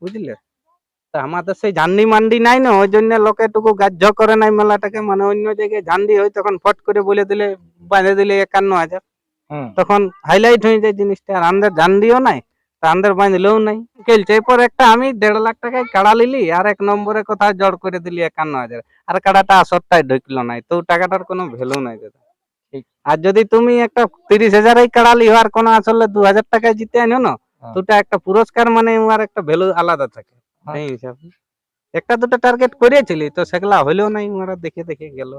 বুঝলে? তা আমাদের সেই ঝান্ডি মান্ডি নাই না ওই জন্য লোকে টুকু গ্রাহ্য করে নাই মেলাটাকে। মানে অন্য জায়গায় ঝান্ডি হয় তখন ফট করে বলে দিলে বাঁধে দিলে একান্ন হাজার। তখন হাইলাইট হয়ে যায় জিনিসটা আর আমাদের ঝান্ডিও নাই তা আমাদের বাঁধলেও নাই। খেলছে এরপর একটা আমি দেড় লাখ টাকায় কাড়া লিলি আর এক নম্বরে কোথাও জড় করে দিলি একান্ন হাজার। আর কাড়াটা আসরটাই ঢুকলো নাই তো টাকাটার কোনো ভ্যালু নাই দাদা। ঠিক। আর যদি তুমি একটা তিরিশ হাজারের কাড়া লিও আর কোনো আসলে দু হাজার টাকায় জিতে আনো না। দুটা একটা পুরস্কার মানে উহার একটা ভ্যালু আলাদা থাকে হ্যাঁ। হিসাবে। একটা দুটো টার্গেট করেছিলি তো সেগুলা হইলেও নাই উহারা দেখে দেখে গেল।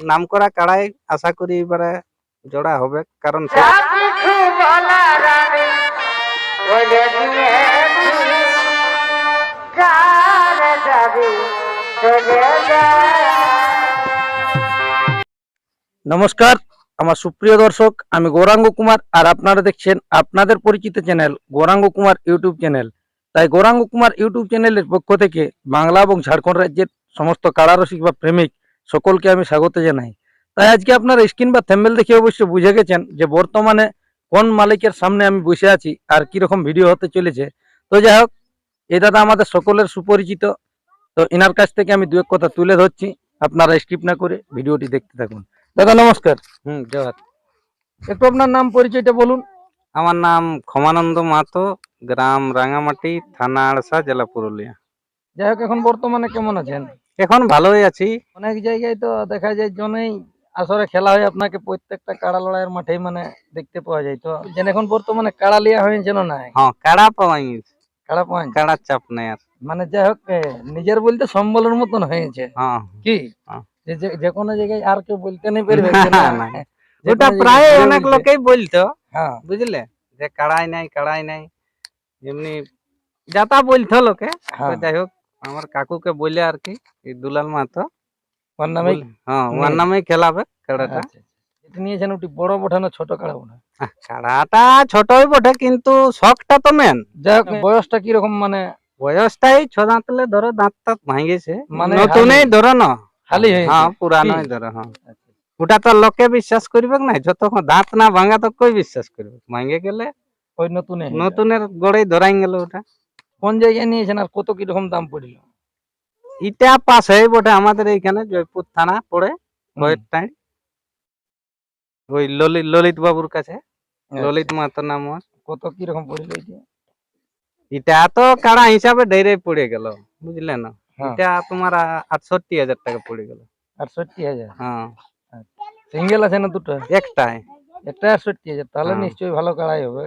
নাম করা কাড়াই আশা করি এবারে জোড়া হবে কারণ নমস্কার। আমার সুপ্রিয় দর্শক, আমি গৌরাঙ্গ কুমার আর আপনারা দেখছেন আপনাদের পরিচিত channel Gouranga Kumar YouTube channel. তাই গৌরাঙ্গ কুমার ইউটিউব চ্যানেলের পক্ষ থেকে বাংলা এবং ঝাড়খণ্ড রাজ্যের সমস্ত কারারসিক বা প্রেমিক সকলকে আমি স্বাগত জানাই। তাই আজকে আপনারা স্ক্রিন বা থ্যাম্বেল দেখে অবশ্য বুঝে গেছেন যে বর্তমানে কোন মালিকের সামনে আমি বসে আছি আর কীরকম ভিডিও হতে চলেছে। তো যাই হোক এই দাদা আমাদের সকলের সুপরিচিত। তো এনার কাছ থেকে আমি দু এক কথা তুলে ধরছি। আপনারা স্কিপ না করে ভিডিওটি দেখতে থাকুন। দাদা নমস্কার। হুম জোহার। একটু আপনার নাম পরিচয়টা বলুন। আমার নাম ক্ষমানন্দ মাতো গ্রাম রাঙামাটি থানা আড়সা জেলা পুরুলিয়া। যাই হোক এখন বর্তমানে কেমন আছেন? এখন ভালোই আছি। অনেক জায়গায় তো দেখা যায় জনেই আসরে খেলা হয় আপনাকে প্রত্যেকটা কাড়া লড়াইয়ের মাঠে মানে দেখতে পাওয়া যায়। তো যেন এখন বর্তমানে কাড়া লিয়া হয়েছে না হ্যাঁ কাড়া পাওয়াই কাড়া পাওয়া কাড়ার চাপ নেই আর। মানে যাই হোক নিজের বলতে সম্বলের মতন হয়েছে। হ্যাঁ। কি? হ্যাঁ। যে কোনো জায়গায় আর কেউ বলতে নেই পারবে ওটা প্রায় অনেক লোকেই বলতো হ্যাঁ। বুঝলে? যে কাড়াই নাই কাড়াই নাই এমনি যাতা বলতো লোকে। হ্যাঁ। যাই হোক আমার কাকুকে বলে আর কি এই দুলাল মাতো ওর নামে হ্যাঁ ওর নামেই খেলাবে কাড়াটা। আচ্ছা, আচ্ছা। এটা নিয়েছেন ওটি বড় বঠা না ছোট কাড়া বোনা কাড়াটা ছোটই বটে কিন্তু শখটা তো মেন যাই হোক বয়সটা কীরকম মানে? বয়সটাই ছ দাঁতলে ধরো দাঁত টাত ভাঙেছে। মানে নতুনই ধরো না। হয়েছে। হ্যাঁ? ধরো হ্যাঁ। আচ্ছা। ওটা তো লোকে বিশ্বাস করবে না যতক্ষণ দাঁত না ভাঙা তো কই বিশ্বাস করবে ভাঙে গেলে ওই নতুন নতুনের গড়েই ধরাই গেল ওটা। কোন জায়গায় নিয়েছেন আর কত কীরকম দাম পড়িল? ইটা পাশে বটে আমাদের এইখানে জয়পুর থানা পড়ে ওই ললিত ললিত বাবুর কাছে। আচ্ছা। ললিত মাহাতো নাম কত কীরকম পড়িল এটা ইটা তো কাড়া হিসাবে ডেরে পড়ে গেল বুঝলে না? এটা তোমার আটষট্টি হাজার টাকা পড়ে গেল। আটষট্টি হাজার? হ্যাঁ। সিঙ্গেল আছে না দুটো? একটাই। একটা আটষট্টি হাজার। তাহলে হ্যাঁ। নিশ্চয়ই ভালো কাড়াই হবে।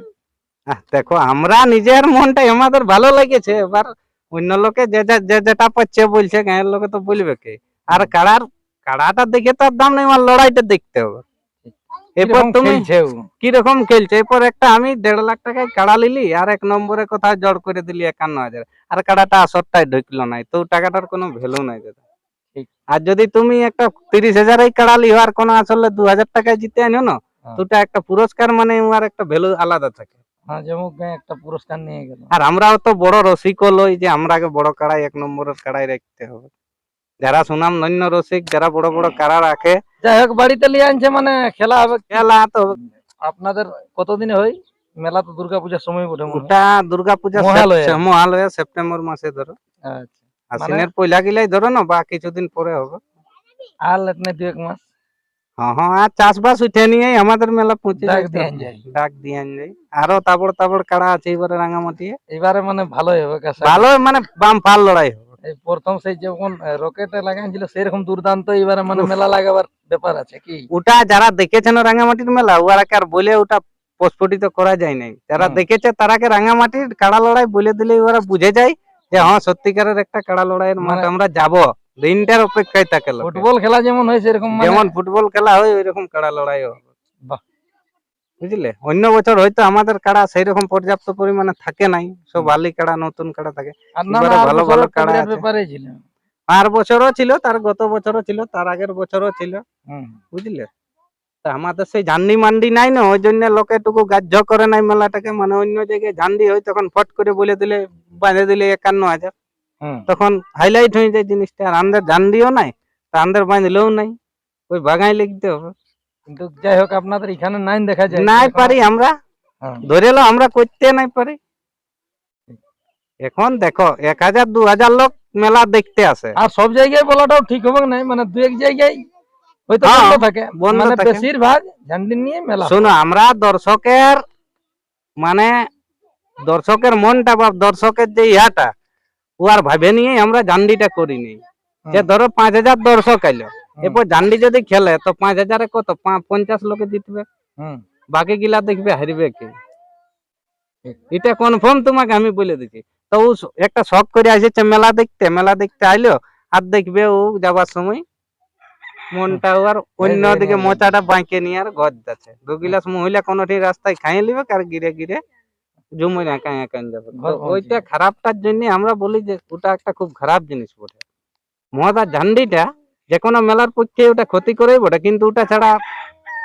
দেখো আমরা নিজের মনটাই আমাদের ভালো লেগেছে এবার অন্য লোকে যে যে- যেটা পাচ্ছে বলছে গাঁয়ের লোকে তো বলবে কে? আর কাড়ার কাড়াটা দেখে তো আর দাম নেই আমার লড়াইটা দেখতে হবে। এরপর কীরকম তুমি খেলছে কীরকম খেলছে? এরপর একটা আমি দেড় লাখ টাকায় কাড়া লিলি আর এক নম্বরে কোথাও জড় করে দিলি একান্ন হাজার। আর কাড়াটা আসরটাই ঢুকলো নাই তো টাকাটার কোনো ভ্যালু নাই দাদা। আর যদি তুমি একটা তিরিশ হাজারের কাড়া লিও আর কোনো আসলে দু হাজার টাকায় জিতে আনো না হ্যাঁ। দুটা একটা পুরস্কার মানে উহার একটা ভ্যালু আলাদা থাকে। হ্যাঁ একটা পুরস্কার নিয়ে গেল। আর আমরাও তো বড় রসিকও লই যে আমরা আগে বড় কাড়াই এক নম্বরের কাড়াই রাখতে হবে। যারা সুনাম ধন্য রসিক যারা বড় বড় কাড়া রাখে যাই হোক বাড়িতে নিয়ে আনছে মানে খেলা হবে। খেলা তো আপনাদের কতদিনে হয়? মেলা তো দুর্গা পূজার সময় বটে হয়। ওটা দুর্গা পূজা মহালয়া। মহালয়া সেপ্টেম্বর মাসে ধরো। আচ্ছা। আশ্বিনের পয়লা গিলাই ধরো না বা কিছুদিন পরে হবে। আর লেট নাই দু এক মাস। হ্যাঁ হ্যাঁ আর চাষবাস উঠে নিয়েই আমাদের মেলা পৌঁছে ডাক যায় তো। যায়। ডাক দিয়ান যায়। আরও তাবড় তাবড় কাড়া আছে এবারে রাঙামাটি এবারে মানে ভালোই হবে ভালো মানে বাম ফাল লড়াই হবে। এই প্রথম সেই যখন রকেটে লাগাইছিল সেরকম দুর্দান্ত এবারে মানে মেলা লাগাবার ব্যাপার আছে কি? ওটা যারা দেখেছেন রাঙামাটির মেলা ওরাকে আর বলে ওটা প্রস্ফুটিত করা যায় নাই? যারা। দেখেছে তারাকে রাঙামাটির কাড়া লড়াই বলে দিলে ওরা বুঝে যায় যে হ্যাঁ সত্যিকারের একটা কাড়া লড়াইয়ের মাঠ মানে- আমরা যাব। দিনটার অপেক্ষায় থাকে ফুটবল খেলা যেমন হয় সেরকম মানে যেমন ফুটবল খেলা হয় ওই রকম কাড়া লড়াই হবে বাহ। বুঝলে? অন্য বছর হয়তো আমাদের কাড়া সেই রকম পর্যাপ্ত পরিমাণে থাকে নাই। সব বালি কাড়া নতুন কাড়া থাকে। ভালো ভালো কাড়া ব্যাপারে ছিল। আর বছরও ছিল তার গত বছরও ছিল তার আগের বছরও ছিল। বুঝলে? তা আমাদের সেই ঝান্ডি মান্ডি নাই না ওই জন্য লোকে টুকু গ্রাহ্য করে নাই মেলাটাকে। মানে অন্য জায়গায় ঝান্ডি হয় তখন ফট করে বলে দিলে বাঁধে দিলে একান্ন হাজার। তখন হাইলাইট হয়ে যায় জিনিসটা। আর আমাদের ঝান্ডিও নাই তা আমাদের বাঁধলেও নাই। ওই বাগাই লিখতে হবে। কিন্তু যাই হোক আপনাদের এখানে নাইন দেখা যায়। নাই পারি আমরা। হ্যাঁ। ধরে লো আমরা করতে নাই পারি। এখন দেখো এক হাজার দু হাজার লোক মেলা দেখতে আসে। আর সব জায়গায় বলাটাও ঠিক হবে না মানে দু এক জায়গায় হয়তো হ্যাঁ, বন্ধ থাকে। মানে বেশিরভাগ ঝান্ডি নিয়ে মেলা শোনো আমরা দর্শকের মানে দর্শকের মনটা বা দর্শকের যে ইহাটা ও আর ভাবে নিয়ে আমরা করিনি। যে ধরো পাঁচ হাজার দর্শক আইলো। এরপর জান্ডি যদি খেলে তো পাঁচ হাজারে কত? পঞ্চাশ লোকে জিতবে। বাকি গিলা দেখবে হারবে কি। এটা কনফার্ম তোমাকে আমি বলে দিচ্ছি। তো ও একটা শখ করে আসছে মেলা দেখতে। মেলা দেখতে আইলো আর দেখবে ও যাবার সময় মনটা আর অন্যদিকে। মোচাটা বাঁকে নিয়ে আর ঘর যাচ্ছে। দু গিলাস মহিলা কোনোটি রাস্তায় খাইয়ে নিবে আর গিরে গিরে জমে একা একা যাবে। ওইটা খারাপটার জন্য আমরা বলি যে ওটা একটা খুব খারাপ জিনিস বটে। মদ আর ঝান্ডিটা যে কোনো মেলার পক্ষে ওটা ক্ষতি করেই বটে কিন্তু ওটা ছাড়া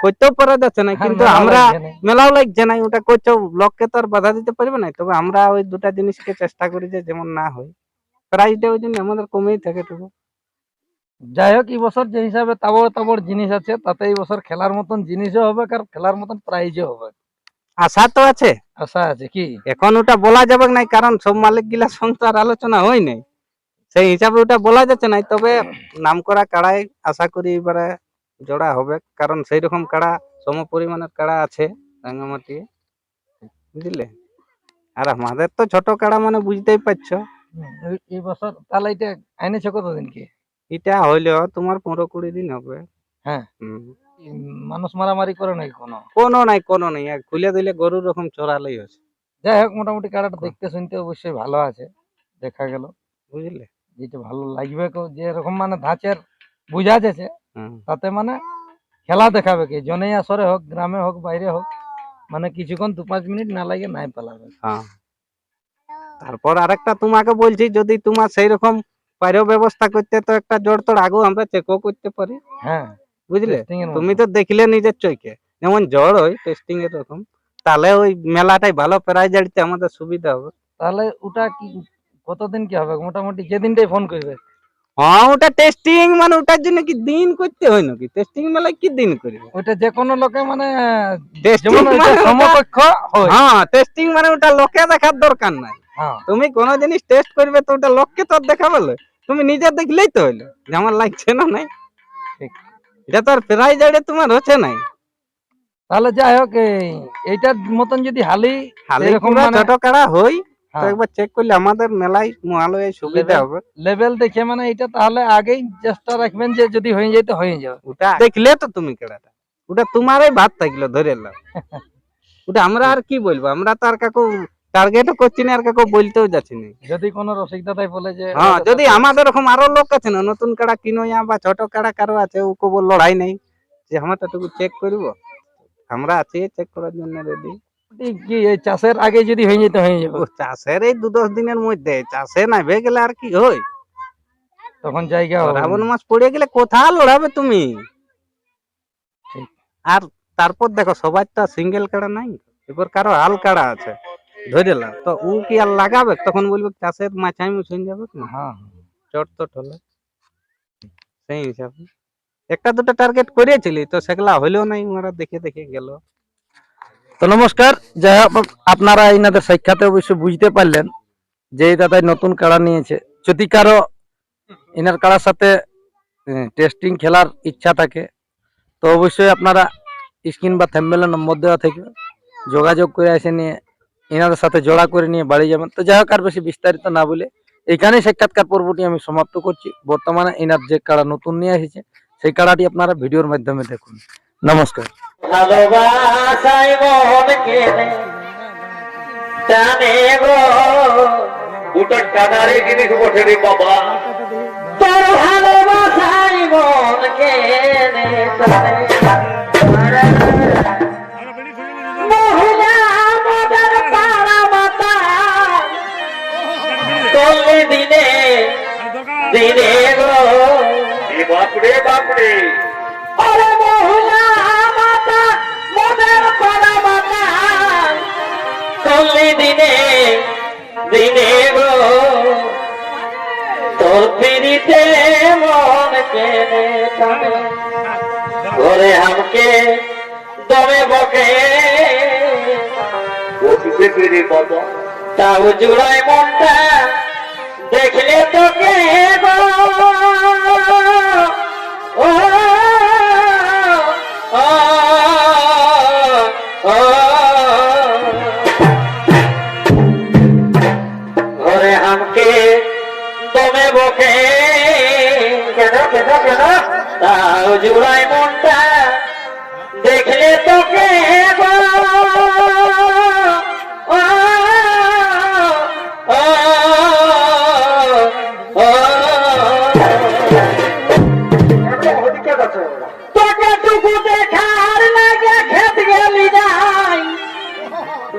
করতেও পারা যাচ্ছে না কিন্তু আমরা মেলাও লাগছে না ওটা করছ লোককে তো আর বাধা দিতে পারবে না তবে আমরা ওই দুটা জিনিসকে চেষ্টা করি যে যেমন না হয়। প্রাইসটা ওই জন্য আমাদের কমেই থাকে টুকু। যাই হোক এই বছর যে হিসাবে তাবড় তাবড় জিনিস আছে তাতে এই বছর খেলার মতন জিনিসও হবে আর খেলার মতন প্রাইজও হবে। আশা তো আছে। আশা আছে কি? এখন ওটা বলা যাবে না কারণ সব মালিক গিলা সঙ্গে আলোচনা হয় নাই। সেই হিসাবে ওটা বলা যাচ্ছে না তবে নাম করা কাড়াই আশা করি এবারে জোড়া হবে কারণ সেই রকম কাড়া সম পরিমাণের কাড়া আছে রাঙ্গামাটি। বুঝলে? আর আমাদের তো ছোট কাড়া মানে বুঝতেই পারছ। এই- বছর তাহলে এটা আইনেছে কতদিন কি? এটা হইলেও তোমার পনেরো কুড়ি দিন হবে। হ্যাঁ। মানুষ মারামারি করে নাই কোনো? কোনো নাই কোনো নাই খুলে দিলে গরুর রকম চড়ালেই হচ্ছে। যাই হোক মোটামুটি কারাটা দেখতে শুনতে অবশ্যই ভালো আছে দেখা গেল। বুঝলে? যেটা ভালো লাগবে কেউ যে এরকম মানে ধাঁচের বুঝা যাচ্ছে তাতে মানে খেলা দেখাবে কি জনে আসরে হোক গ্রামে হোক বাইরে হোক মানে কিছুক্ষণ দু পাঁচ মিনিট না লাগে নাই পালাবে। হ্যাঁ। তারপর আরেকটা তোমাকে বলছি যদি তোমার সেই রকম পারো ব্যবস্থা করতে তো একটা জোর তোর আগেও আমরা চেকও করতে পারি। হ্যাঁ বুঝলে? তুমি তো দেখলে নিজের চোখে। যেমন জ্বর হয় টেস্টিং এর রকম তাহলে ওই মেলাটাই ভালো প্রাইজ আড়তে আমাদের সুবিধা হবে। তাহলে ওটা কি কতদিন কি হবে? মোটামুটি যেদিনটাই ফোন করবে। হ্যাঁ ওটা টেস্টিং মানে ওটার জন্য কি দিন করতে হয় নাকি? টেস্টিং মেলায় কি দিন করবে? ওইটা যে কোনো লোকে মানে যেমন মানে সমকক্ষ হয়। টেস্টিং মানে ওটা লোকে দেখার দরকার নাই। হ্যাঁ। তুমি কোন জিনিস টেস্ট করবে তো ওটা লোককে তো দেখাবে। তুমি নিজে দেখলেই তো হইল যেমন লাগছে না নাই। এটা তো আর প্রাইজ আড়ে তোমার হচ্ছে নাই। তাহলে যাই হোক এইটার মতন যদি হালি হালি মানে- ছোট কাড়া হই। তো হ্যাঁ, একবার চেক করলে আমাদের মেলায় মহালয়ে সুবিধা হবে। লেভেল দেখে মানে এটা তাহলে আগেই চেষ্টা রাখবেন যে যদি হয়ে যায় তো হয়ে যাবে। ওটা দেখলে তো তুমি কেড়াটা। ওটা তোমারই ভাত থাকল ধরে নাও। ওটা আমরা আর কি বলব? আমরা তো আর কাকু টার্গেটও করছি না আর কাকু বলতেও যাচ্ছি না। যদি কোনো বলে যে হ্যাঁ যদি আমাদের আরও লোক আছে না নতুন কাড়া কিনো ইয়া বা ছোট কাড়া কারও আছে ও কবর লড়াই নেই। যে আমারটা টুকু চেক করব। আমরা আছি চেক করার জন্য রেডি চাষের আগে যদি হয়ে যেত হয়ে যাবে চাষের এই দু দশ দিনের মধ্যে চাষে না ভে গেলে আর কি হয়? তখন জায়গা শ্রাবণ মাস পড়ে গেলে কোথা লড়াবে তুমি? আর তারপর দেখো সবার তো সিঙ্গেল কাড়া নাই। এবার কারও আল কাড়া আছে ধরে তো ও কি আর লাগাবে? তখন বলবে চাষের মাছাই মুছন যাবে হ্যাঁ চট তো হলে সেই হিসাবে। একটা দুটো টার্গেট করেছিলি তো সেগুলা হইলেও নাই ওরা দেখে দেখে গেল। তো নমস্কার, যাই হোক, আপনারা এনাদের সাক্ষাতে অবশ্যই বুঝতে পারলেন যে দাদাই নতুন কাড়া নিয়েছে। যদি কারও এনার কাড়ার সাথে টেস্টিং খেলার ইচ্ছা থাকে, তো অবশ্যই আপনারা স্ক্রিন বা থ্যাম্বেলের নম্বর দেওয়া থেকে যোগাযোগ করে এসে নিয়ে এনাদের সাথে জোড়া করে নিয়ে বাড়ি যাবেন। তো যাই হোক, আর বেশি বিস্তারিত না বলে এখানেই সাক্ষাৎকার পর্বটি আমি সমাপ্ত করছি। বর্তমানে এনার যে কাড়া নতুন নিয়ে এসেছে, সেই কাড়াটি আপনারা ভিডিওর মাধ্যমে দেখুন। নমস্কার। ভালোবাসাই মন কেনে জানে গো। দুটো কানারে জিনিস বসে রে বাবা। তোর ভালোবাসাই মন কেনে দিনে দিনে গো। বাপরে বাপরে। দিনে গো তোর পিড়িতে মন কেনে ঘরে আমাকে দমে বকে। বসে রে বাবা তাও জুড়াই মনটা দেখলে তোকে গো। ও, তাও জুড়াই মনটা দেখলে তোকে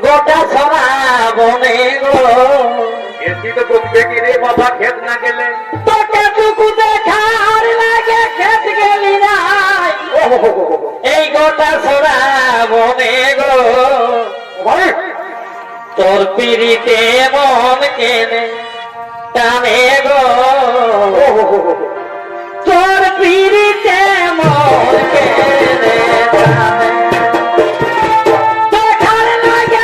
গোটা সরা বনে গো। এসি তো বকবে কি রে বাবা, খেত না গেলে? তোর পিড়িতে মন কেনে